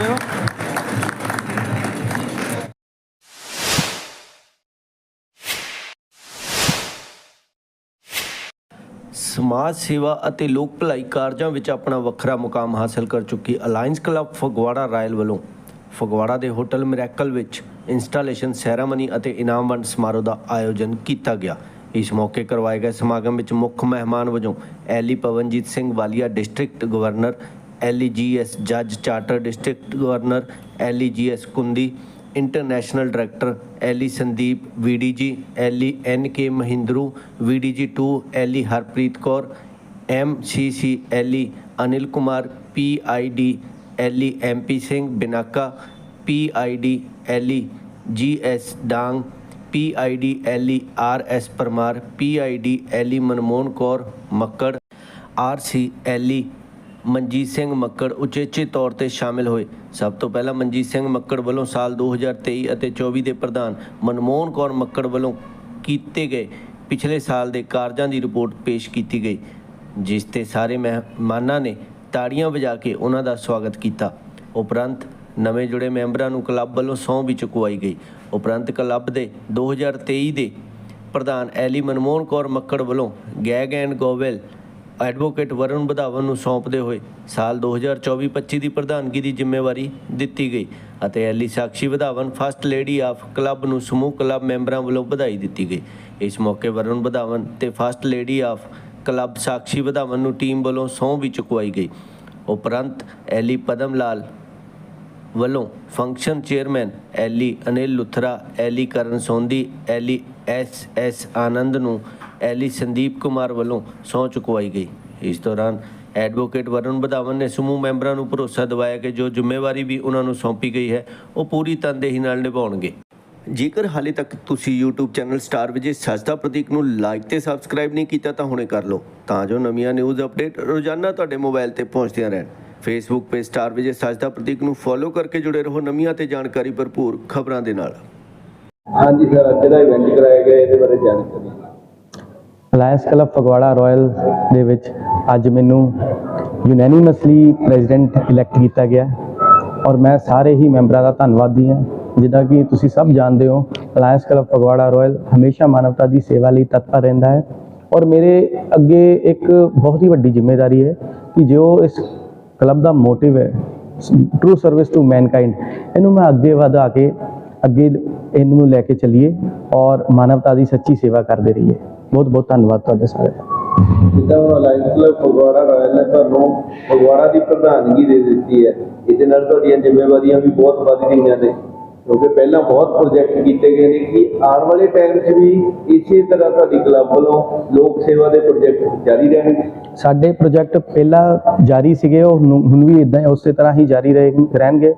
ਰਹੇ ਹੋ ਸਮਾਜ ਸੇਵਾ ਅਤੇ ਲੋਕ ਭਲਾਈ ਕਾਰਜਾਂ ਵਿੱਚ ਆਪਣਾ ਵੱਖਰਾ ਮੁਕਾਮ ਹਾਸਲ ਕਰ ਚੁੱਕੀ ਅਲਾਈਅੰਸ ਕਲੱਬ ਫਗਵਾੜਾ ਰਾਇਲ ਵੱਲੋਂ। ਫਗਵਾੜਾ ਦੇ ਹੋਟਲ ਮਿਰੈਕਲ ਵਿੱਚ ਇੰਸਟਾਲੇਸ਼ਨ ਸੈਰਾਮਨੀ ਅਤੇ ਇਨਾਮ ਵੰਡ ਸਮਾਰੋਹ ਦਾ ਆਯੋਜਨ ਕੀਤਾ ਗਿਆ। ਇਸ ਮੌਕੇ ਕਰਵਾਏ ਗਏ ਸਮਾਗਮ ਵਿੱਚ ਮੁੱਖ ਮਹਿਮਾਨ ਵਜੋਂ ally Pawanjit Singh Walia, district governor ਐਲਈਜੀਐਸ ਜੱਜ ਚਾਰਟਰ ਡਿਸਟ੍ਰਿਕਟ ਗਵਰਨਰ ਐਲਈਜੀਐਸ Kundi international director ally Sandeep VDG ally N K Mahindru VDG 2 ally Harpreet Kaur MCC ally Anil Kumar PID ally MP Singh Binaka PID ally GS Dang PID ਐਲੀ ਆਰਐਸ ਪਰਮਾਰ ਪੀਆਈਡੀ ਐਲੀ ਮਨਮੋਹਨ ਕੌਰ ਮੱਕੜ ਆਰਸੀ ਐਲੀ ਮਨਜੀਤ ਸਿੰਘ ਮੱਕੜ ਉਚੇਚੇ ਤੌਰ ਤੇ ਸ਼ਾਮਿਲ ਹੋਏ। ਸਭ ਤੋਂ ਪਹਿਲਾਂ ਮਨਜੀਤ ਸਿੰਘ ਮੱਕੜ ਵੱਲੋਂ ਸਾਲ 2023 ਅਤੇ 24 ਦੇ ਪ੍ਰਧਾਨ ਮਨਮੋਹਨ ਕੌਰ ਮੱਕੜ ਵੱਲੋਂ ਕੀਤੇ ਗਏ ਪਿਛਲੇ ਸਾਲ ਦੇ ਕਾਰਜਾਂ ਦੀ ਰਿਪੋਰਟ ਪੇਸ਼ ਕੀਤੀ ਗਈ, ਜਿਸ ਤੇ ਸਾਰੇ ਮਹਿਮਾਨਾਂ ਨੇ ਤਾੜੀਆਂ ਵਜਾ ਕੇ ਉਹਨਾਂ ਦਾ ਸਵਾਗਤ ਕੀਤਾ। ਉਪਰੰਤ ਨਵੇਂ ਜੁੜੇ ਮੈਂਬਰਾਂ ਨੂੰ ਕਲੱਬ ਵੱਲੋਂ ਸਹੁੰ ਵੀ ਚੁਕਵਾਈ ਗਈ। ਉਪਰੰਤ ਕਲੱਬ ਦੇ 2023 ਦੇ ਪ੍ਰਧਾਨ ਐਲੀ ਮਨਮੋਹਨ ਕੌਰ ਮੱਕੜ ਵੱਲੋਂ gag and gavel advocate Varun Wadhawan ਨੂੰ ਸੌਂਪਦੇ ਹੋਏ ਸਾਲ 2024-25 ਦੀ ਪ੍ਰਧਾਨਗੀ ਦੀ ਜ਼ਿੰਮੇਵਾਰੀ ਦਿੱਤੀ ਗਈ ਅਤੇ Ally Sakshi Wadhawan first lady of club ਨੂੰ ਸਮੂਹ ਕਲੱਬ ਮੈਂਬਰਾਂ ਵੱਲੋਂ ਵਧਾਈ ਦਿੱਤੀ ਗਈ। ਇਸ ਮੌਕੇ ਵਰੁਣ ਵਧਾਵਨ ਤੇ first lady of club Sakshi Wadhawan ਨੂੰ ਟੀਮ ਵੱਲੋਂ ਸਹੁੰ ਵੀ ਚੁਕਵਾਈ ਗਈ। ਉਪਰੰਤ ਐਲੀ ਪਦਮ ਲਾਲ ਵੱਲੋਂ function chairman ally Anil Luthra, ally Karan Sondhi, ally S S Anand ਨੂੰ ਐਲੀ ਸੰਦੀਪ ਕੁਮਾਰ ਵੱਲੋਂ ਸਹੁੰ ਚੁਕਵਾਈ ਗਈ। ਇਸ ਦੌਰਾਨ ਐਡਵੋਕੇਟ ਵਰੁਣ ਵਧਾਵਨ ਨੇ ਸਮੂਹ ਮੈਂਬਰਾਂ ਨੂੰ ਭਰੋਸਾ ਦਿਵਾਇਆ ਕਿ ਜੋ ਜ਼ਿੰਮੇਵਾਰੀ ਵੀ ਉਹਨਾਂ ਨੂੰ ਸੌਂਪੀ ਗਈ ਹੈ, ਉਹ ਪੂਰੀ ਤਨਦੇਹੀ ਨਾਲ ਨਿਭਾਉਣਗੇ। ਜੇਕਰ ਹਾਲੇ ਤੱਕ ਤੁਸੀਂ YouTube ਚੈਨਲ ਸਟਾਰ ਵਿਜੇ ਸਜਦਾ ਪ੍ਰਤੀਕ ਨੂੰ ਲਾਈਕ ਤੇ ਸਬਸਕ੍ਰਾਈਬ ਨਹੀਂ ਕੀਤਾ, ਤਾਂ ਹੁਣੇ ਕਰ ਲਓ। ਤਾਂ ਜੋ ਨਵੀਆਂ ਨਿਊਜ਼ ਅਪਡੇਟ ਰੋਜ਼ਾਨਾ ਤੁਹਾਡੇ ਮੋਬਾਈਲ ਤੇ ਪਹੁੰਚਦੀਆਂ ਰਹਿਣ। ਫੇਸਬੁੱਕ ਪੇਜ ਸਟਾਰ ਵਿਜੇ ਸਜਦਾ ਪ੍ਰਤੀਕ ਨੂੰ ਫੋਲੋ ਕਰਕੇ ਜੁੜੇ ਰਹੋ। ਨਵੀਆਂ ਤੇ ਜਾਣਕਾਰੀ ਭਰਪੂਰ ਖਬਰਾਂ ਦੇ ਨਾਲ। ਹਾਂਜੀ ਸਰ ਅੱਜ ਦਾ ਇਵੈਂਟ ਕਰਾਇਆ ਗਿਆ, ਇਹਦੇ ਬਾਰੇ ਜਾਣਕਾਰੀ। ਅਲਾਇੰਸ ਕਲੱਬ ਫਗਵਾੜਾ ਰਾਇਲ ਦੇ ਵਿੱਚ ਅੱਜ ਮੈਨੂੰ ਯੂਨੈਨਿਮਸਲੀ ਪ੍ਰੈਜ਼ੀਡੈਂਟ ਇਲੈਕਟ ਕੀਤਾ ਗਿਆ ਔਰ ਮੈਂ ਸਾਰੇ ਹੀ ਮੈਂਬਰਾਂ ਦਾ ਧੰਨਵਾਦੀ ਹਾਂ, ਜਿੱਦਾਂ ਕਿ ਤੁਸੀਂ ਸਭ ਜਾਣਦੇ ਹੋ ਅਲਾਇੰਸ ਕਲੱਬ ਫਗਵਾੜਾ ਰਾਇਲ ਹਮੇਸ਼ਾ ਮਾਨਵਤਾ ਦੀ ਸੇਵਾ ਲਈ ਤਤਪਰ ਰਹਿੰਦਾ ਹੈ। ਔਰ ਮੇਰੇ ਅੱਗੇ ਇੱਕ ਬਹੁਤ ਹੀ ਵੱਡੀ ਜ਼ਿੰਮੇਵਾਰੀ ਹੈ ਕਿ ਜੋ ਇਸ ਕਲੱਬ ਦਾ ਮੋਟਿਵ ਹੈ ਟਰੂ ਸਰਵਿਸ ਟੂ ਮੈਨਕਾਈਂਡ ਇਹਨੂੰ ਮੈਂ ਅੱਗੇ ਵਧਾ ਕੇ ਅੱਗੇ ਇਹਨੂੰ ਲੈ ਕੇ ਚੱਲੀਏ ਔਰ ਮਾਨਵਤਾ ਦੀ ਸੱਚੀ ਸੇਵਾ ਕਰਦੇ ਰਹੀਏ। ਬਹੁਤ ਬਹੁਤ ਧੰਨਵਾਦ ਤੁਹਾਡੇ ਸਾਰੇ ਦਾ। ਜਿੱਦਾਂ ਅਲਾਈਅੰਸ ਕਲੱਬ ਫਗਵਾੜਾ ਰਾਇਲ ਨੇ ਤੁਹਾਨੂੰ ਫਗਵਾੜਾ ਦੀ ਪ੍ਰਧਾਨਗੀ ਦੇ ਦਿੱਤੀ ਹੈ ਇਹਦੇ ਨਾਲ ਤੁਹਾਡੀਆਂ ਜ਼ਿੰਮੇਵਾਰੀਆਂ ਵੀ ਬਹੁਤ ਵੱਧ ਗਈਆਂ ਨੇ। ਕਿਉਂਕਿ ਪਹਿਲਾਂ ਬਹੁਤ ਪ੍ਰੋਜੈਕਟ ਕੀਤੇ ਗਏ ਨੇ ਕਿ ਆਉਣ ਵਾਲੇ ਟਾਈਮ 'ਚ ਵੀ ਇਸੇ ਤਰ੍ਹਾਂ ਤੁਹਾਡੀ ਕਲੱਬ ਵੱਲੋਂ ਲੋਕ ਸੇਵਾ ਦੇ ਪ੍ਰੋਜੈਕਟ ਜਾਰੀ ਰਹਿਣਗੇ। ਸਾਡੇ ਪ੍ਰੋਜੈਕਟ ਪਹਿਲਾਂ ਜਾਰੀ ਸੀਗੇ ਉਹ ਹੁਣ ਹੁਣ ਵੀ ਇਦਾਂ ਉਸੇ ਤਰ੍ਹਾਂ ਹੀ ਜਾਰੀ ਰਹੇ- ਰਹਿਣਗੇ।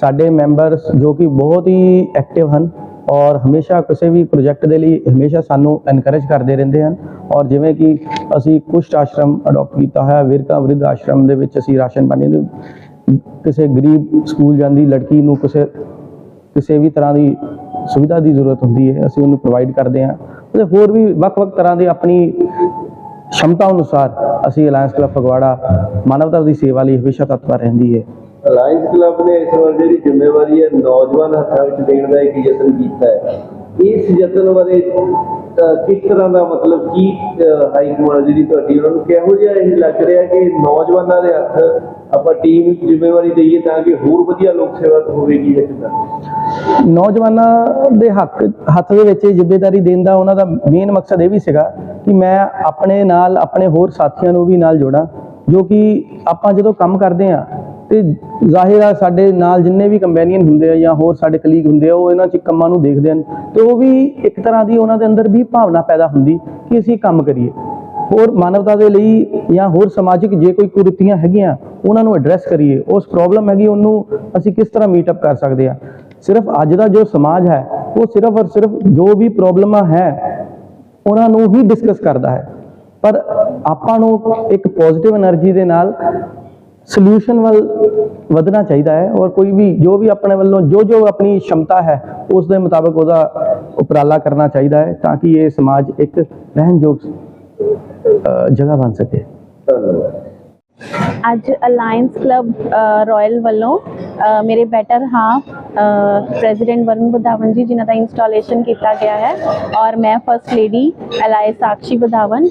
ਸਾਡੇ ਮੈਂਬਰਸ ਜੋ ਕਿ ਬਹੁਤ ਹੀ ਐਕਟਿਵ ਹਨ। ਔਰ ਹਮੇਸ਼ਾ ਕਿਸੇ ਵੀ ਪ੍ਰੋਜੈਕਟ ਦੇ ਲਈ ਹਮੇਸ਼ਾ ਸਾਨੂੰ ਐਨਕਰੇਜ ਕਰਦੇ ਰਹਿੰਦੇ ਹਨ। ਔਰ ਜਿਵੇਂ ਕਿ ਅਸੀਂ ਕੁਸ਼ਟ ਆਸ਼ਰਮ ਅਡਾਪਟ ਕੀਤਾ ਹੋਇਆ, ਵਿਰਕਾ ਵਿਰਧ ਆਸ਼ਰਮ ਦੇ ਵਿੱਚ ਅਸੀਂ ਰਾਸ਼ਨ ਪਾਣੀ ਦੇ ਕਿਸੇ ਗਰੀਬ ਸਕੂਲ ਜਾਂਦੀ ਲੜਕੀ ਨੂੰ ਕਿਸੇ ਕਿਸੇ ਵੀ ਤਰ੍ਹਾਂ ਦੀ ਸੁਵਿਧਾ ਦੀ ਜ਼ਰੂਰਤ ਹੁੰਦੀ ਹੈ, ਅਸੀਂ ਉਹਨੂੰ ਪ੍ਰੋਵਾਈਡ ਕਰਦੇ ਹਾਂ। ਤੇ ਹੋਰ ਵੀ ਵੱਖ-ਵੱਖ ਤਰ੍ਹਾਂ ਦੇ ਆਪਣੀ ਸ਼ਮਤਾ ਅਨੁਸਾਰ ਅਸੀਂ ਅਲਾਇੰਸ ਕਲੱਬ ਫਗਵਾੜਾ ਮਾਨਵਤਾ ਦੀ ਸੇਵਾ ਲਈ ਹਮੇਸ਼ਾ ਤਤਪਰ ਰਹਿੰਦੀ ਹੈ। ਅਲਾਈਅੰਸ ਕਲੱਬ ਨੇ ਇਸ ਵਾਰ ਜਿਹੜੀ ਜ਼ਿੰਮੇਵਾਰੀ ਹੈ, ਨੌਜਵਾਨ ਹੱਥਾਂ ਵਿੱਚ ਦੇਣ ਦਾ ਇੱਕ ਯਤਨ ਕੀਤਾ ਹੈ। ਇਸ ਯਤਨ ਬਾਰੇ ਕਿਸ ਤਰ੍ਹਾਂ ਦਾ ਮਤਲਬ ਕੀ ਹਾਈ ਕਮਾਂਡ ਜਿਹੜੀ ਤੁਹਾਡੀ, ਉਹਨਾਂ ਨੂੰ ਕਿਹੋ ਜਿਹਾ ਇਹ ਲੱਗ ਰਿਹਾ ਕਿ ਨੌਜਵਾਨਾਂ ਦੇ ਹੱਥ ਆਪਾਂ ਟੀਮ ਜ਼ਿੰਮੇਵਾਰੀ ਦਈਏ ਤਾਂ ਕਿ ਹੋਰ ਵਧੀਆ ਲੋਕ ਸੇਵਾ ਹੋਵੇਗੀ ਇਹ ਕਿੱਦਾਂ ਨੌਜਵਾਨਾਂ ਦੇ ਹੱਕ, ਹੱਥ ਦੇ ਵਿੱਚ ਜ਼ਿੰਮੇਵਾਰੀ ਦੇਣ ਦਾ ਉਹਨਾਂ ਦਾ ਮੇਨ ਮਕਸਦ ਇਹ ਵੀ ਸੀਗਾ ਕਿ ਮੈਂ ਆਪਣੇ ਨਾਲ, ਆਪਣੇ ਹੋਰ ਸਾਥੀਆਂ ਨੂੰ ਵੀ ਨਾਲ ਜੋੜਾਂ, ਜੋ ਕਿ ਆਪਾਂ ਜਦੋਂ ਕੰਮ ਕਰਦੇ ਆ ਤੇ ਜ਼ਾਹਿਰ ਆ ਸਾਡੇ ਨਾਲ ਜਿੰਨੇ ਵੀ ਕੰਪੈਨੀਅਨ ਹੁੰਦੇ ਆ ਜਾਂ ਹੋਰ ਸਾਡੇ ਕਲੀਗ ਹੁੰਦੇ ਆ, ਉਹ ਇਹਨਾਂ ਚ ਕੰਮਾਂ ਨੂੰ ਦੇਖਦੇ ਹਨ ਤੇ ਉਹ ਵੀ ਇੱਕ ਤਰ੍ਹਾਂ ਦੀ ਉਹਨਾਂ ਦੇ ਅੰਦਰ ਵੀ ਭਾਵਨਾ ਪੈਦਾ ਹੁੰਦੀ ਕਿ ਅਸੀਂ ਕੰਮ ਕਰੀਏ। ਹੋਰ ਮਾਨਵਤਾ ਦੇ ਲਈ ਜਾਂ ਹੋਰ ਸਮਾਜਿਕ ਜੇ ਕੋਈ ਕੁਰੀਤੀਆਂ ਹੈਗੀਆਂ, ਉਹਨਾਂ ਨੂੰ ਐਡਰੈਸ ਕਰੀਏ। ਉਸ ਪ੍ਰੋਬਲਮ ਹੈਗੀ, ਉਹਨੂੰ ਅਸੀਂ ਕਿਸ ਤਰ੍ਹਾਂ ਮੀਟ ਅਪ ਕਰ ਸਕਦੇ ਆ? ਸਿਰਫ ਅੱਜ ਦਾ ਜੋ ਸਮਾਜ ਹੈ, ਉਹ ਸਿਰਫ ਔਰ ਸਿਰਫ ਜੋ ਵੀ ਪ੍ਰੋਬਲਮਾਂ ਹੈ, ਉਹਨਾਂ ਨੂੰ ਹੀ ਡਿਸਕਸ ਕਰਦਾ ਹੈ। ਪਰ ਆਪਾਂ ਨੂੰ ਇੱਕ ਪੋਜ਼ਿਟਿਵ એનર્ਜੀ ਦੇ ਨਾਲ ਸੋਲੂਸ਼ਨ ਵੱਲ ਵਧਣਾ ਚਾਹੀਦਾ ਹੈ ਔਰ ਕੋਈ ਵੀ, ਜੋ ਵੀ ਆਪਣੇ ਵੱਲੋਂ, ਜੋ ਜੋ ਆਪਣੀ ਸ਼ਮਤਾ ਹੈ, ਉਸ ਦੇ ਮੁਤਾਬਕ ਉਹਦਾ ਉਪਰਾਲਾ ਕਰਨਾ ਚਾਹੀਦਾ ਹੈ ਤਾਂ ਕਿ ਇਹ ਸਮਾਜ ਇੱਕ ਰਹਿਣਯੋਗ ਜਗ੍ਹਾ ਬਣ ਸਕੇ। ਅੱਜ ਅਲਾਇੰਸ ਕਲੱਬ ਰਾਇਲ ਵੱਲੋਂ ਮੇਰੇ ਬੈਟਰ ਹਾਂ ਪ੍ਰੈਜ਼ੀਡੈਂਟ ਵਰੁਣ ਵਧਾਵਨ ਜੀ, ਜਿਨ੍ਹਾਂ ਦਾ ਇੰਸਟਾਲੇਸ਼ਨ ਕੀਤਾ ਗਿਆ ਹੈ। ਔਰ ਮੈਂ ਫਰਸਟ ਲੇਡੀ ਐਲਆਈ ਸਾਕਸ਼ੀ ਵਧਾਵਨ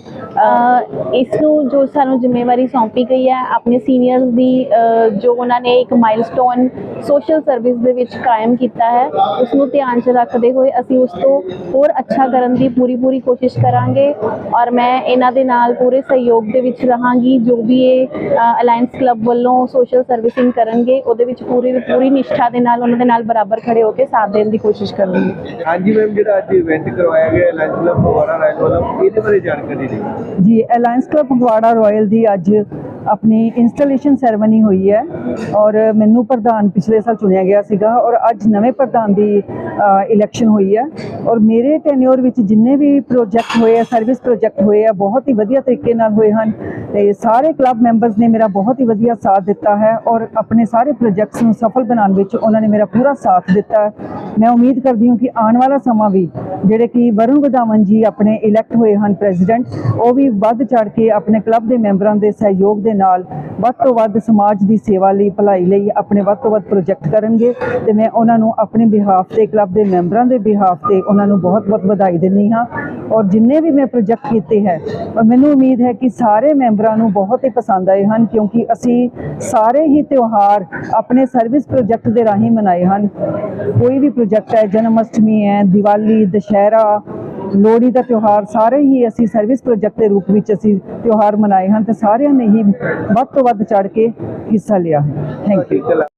ਇਸ ਨੂੰ ਜੋ ਸਾਨੂੰ ਜ਼ਿੰਮੇਵਾਰੀ ਸੌਂਪੀ ਗਈ ਹੈ, ਆਪਣੇ ਸੀਨੀਅਰਸ ਦੀ ਜੋ ਉਹਨਾਂ ਨੇ ਇੱਕ ਮਾਈਲਸਟੋਨ ਸੋਸ਼ਲ ਸਰਵਿਸ ਦੇ ਵਿੱਚ ਕਾਇਮ ਕੀਤਾ ਹੈ ਉਸ ਨੂੰ ਧਿਆਨ 'ਚ ਰੱਖਦੇ ਹੋਏ ਅਸੀਂ ਉਸ ਤੋਂ ਹੋਰ ਅੱਛਾ ਕਰਨ ਦੀ ਪੂਰੀ ਪੂਰੀ ਕੋਸ਼ਿਸ਼ ਕਰਾਂਗੇ। ਔਰ ਮੈਂ ਇਹਨਾਂ ਦੇ ਨਾਲ ਪੂਰੇ ਸਹਿਯੋਗ ਦੇ ਵਿੱਚ ਰਹਾਂਗੀ, ਜੋ ਵੀ ਇਹ ਅਲਾਈਅੰਸ ਕਲੱਬ ਵੱਲੋਂ ਸੋਸ਼ਲ ਸਰਵਿਸਿੰਗ ਕਰਨਗੇ, ਉਹਦੇ ਵਿੱਚ ਪੂਰੀ ਪੂਰੀ ਨਿਸ਼ਠਾ ਦੇ ਨਾਲ ਉਹਨਾਂ ਦੇ ਨਾਲ ਬਰਾਬਰ ਖੜੇ ਹੋ ਕੇ ਸਾਥ ਦੇਣ ਦੀ ਕੋਸ਼ਿਸ਼ ਕਰਾਂਗੀ ਹਾਂਜੀ ਮੈਮ ਜਿਹੜਾ ਅੱਜ ਇਵੈਂਟ ਕਰਵਾਇਆ ਗਿਆ ਲੰਚ ਕਲੱਬ ਫਗਵਾੜਾ ਰਾਇਲ ਵੱਲੋਂ ਇਹਦੇ ਬਾਰੇ ਜਾਣਕਾਰੀ ਦਿਓ। ਜੀ ਅਲਾਈਅੰਸ ਕਲੱਬ ਫਗਵਾੜਾ ਰਾਇਲ ਦੀ ਅੱਜ ਆਪਣੀ ਇੰਸਟਾਲੇਸ਼ਨ ਸੈਰੇਮਨੀ ਹੋਈ ਹੈ ਔਰ ਮੈਨੂੰ ਪ੍ਰਧਾਨ ਪਿਛਲੇ ਸਾਲ ਚੁਣਿਆ ਗਿਆ ਸੀਗਾ ਔਰ ਅੱਜ ਨਵੇਂ ਪ੍ਰਧਾਨ ਦੀ ਇਲੈਕਸ਼ਨ ਹੋਈ ਹੈ ਔਰ ਮੇਰੇ ਟੈਨਿਓਰ ਵਿੱਚ ਜਿੰਨੇ ਵੀ ਪ੍ਰੋਜੈਕਟ ਹੋਏ ਆ ਸਰਵਿਸ ਪ੍ਰੋਜੈਕਟ ਹੋਏ ਆ, ਬਹੁਤ ਹੀ ਵਧੀਆ ਤਰੀਕੇ ਨਾਲ ਹੋਏ ਹਨ ਤੇ ਸਾਰੇ ਕਲੱਬ ਮੈਂਬਰਸ ਨੇ ਮੇਰਾ ਬਹੁਤ ਹੀ ਵਧੀਆ ਸਾਥ ਦਿੱਤਾ ਹੈ ਔਰ ਆਪਣੇ ਸਾਰੇ ਪ੍ਰੋਜੈਕਟਸ ਨੂੰ ਸਫਲ ਬਣਾਉਣ ਵਿੱਚ ਉਹਨਾਂ ਨੇ ਮੇਰਾ ਪੂਰਾ ਸਾਥ ਦਿੱਤਾ ਮੈਂ ਉਮੀਦ ਕਰਦੀ ਹਾਂ ਕਿ ਆਉਣ ਵਾਲਾ ਸਮਾਂ ਵੀ ਜਿਹੜੇ ਕਿ ਵਰੁਣ ਵਧਾਵਨ ਜੀ ਆਪਣੇ ਇਲੈਕਟ ਹੋਏ ਹਨ ਪ੍ਰੈਜ਼ੀਡੈਂਟ ਉਹ ਵੀ ਵੱਧ ਚੜ ਕੇ ਆਪਣੇ ਕਲੱਬ ਦੇ ਮੈਂਬਰਾਂ ਦੇ ਸਹਿਯੋਗ ਦੇ ਨਾਲ ਵੱਧ ਤੋਂ ਵੱਧ ਸਮਾਜ ਦੀ ਸੇਵਾ ਲਈ, ਭਲਾਈ ਲਈ ਆਪਣੇ ਵੱਧ ਤੋਂ ਵੱਧ ਪ੍ਰੋਜੈਕਟ ਕਰਨਗੇ ਤੇ ਮੈਂ ਉਹਨਾਂ ਨੂੰ ਆਪਣੇ ਬਿਹਾਫ ਤੇ ਕਲੱਬ ਦੇ ਮੈਂਬਰਾਂ ਦੇ ਬਿਹਾਫ ਤੇ ਉਹਨਾਂ ਨੂੰ ਬਹੁਤ-ਬਹੁਤ ਵਧਾਈ ਦਿੰਦੀ ਹਾਂ ਔਰ ਜਿੰਨੇ ਵੀ ਮੈਂ ਪ੍ਰੋਜੈਕਟ ਕੀਤੇ ਹੈ ਔਰ ਮੈਨੂੰ ਉਮੀਦ ਹੈ ਕਿ ਸਾਰੇ ਮੈਂਬਰਾਂ ਨੂੰ ਬਹੁਤ ਹੀ ਪਸੰਦ ਆਏ ਹਨ ਕਿਉਂਕਿ ਅਸੀਂ ਸਾਰੇ ਹੀ ਤਿਉਹਾਰ ਆਪਣੇ ਸਰਵਿਸ ਪ੍ਰੋਜੈਕਟ ਦੇ ਰਾਹੀਂ ਮਨਾਏ ਹਨ। ਕੋਈ ਵੀ ਪ੍ਰੋਜੈਕਟ ਹੈ, ਜਨਮ ਅਸ਼ਟਮੀ ਹੈ, ਦੀਵਾਲੀ ਦੁਸ਼ਹਿਰਾ ਲੋਹੜੀ ਦਾ ਤਿਉਹਾਰ ਸਾਰੇ ਹੀ ਅਸੀਂ ਸਰਵਿਸ ਪ੍ਰੋਜੈਕਟ ਦੇ ਰੂਪ ਵਿੱਚ ਅਸੀਂ ਤਿਉਹਾਰ ਮਨਾਏ ਹਨ ਤੇ ਸਾਰਿਆਂ ਨੇ ਹੀ ਵੱਧ ਤੋਂ ਵੱਧ ਚੜ ਕੇ ਹਿੱਸਾ ਲਿਆ ਹੈ। Thank you